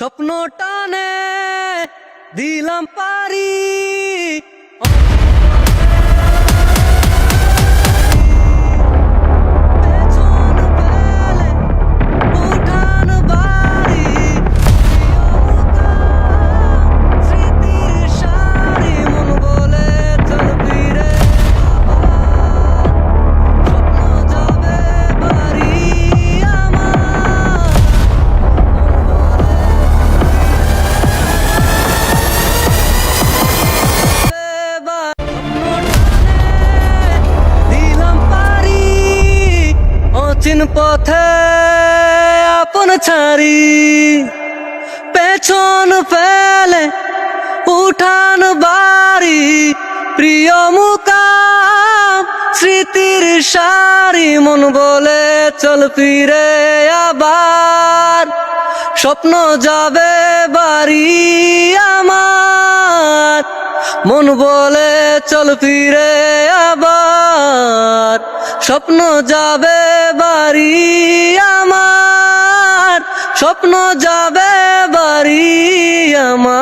স্বপ্ন টানে দিলাম পারি অচিন পথে আপন ছাড়ি, পেছন ফেলে উঠান বাড়ি, প্রিয় মুকাম স্মৃতির সারি, মন বলে চল ফিরে আবার। স্বপ্ন যাবে বাড়ি আমার, মন বলে চল ফিরে স্বপ্ন যাবে বাড়ি আমার স্বপ্ন যাবে বাড়ি আমার।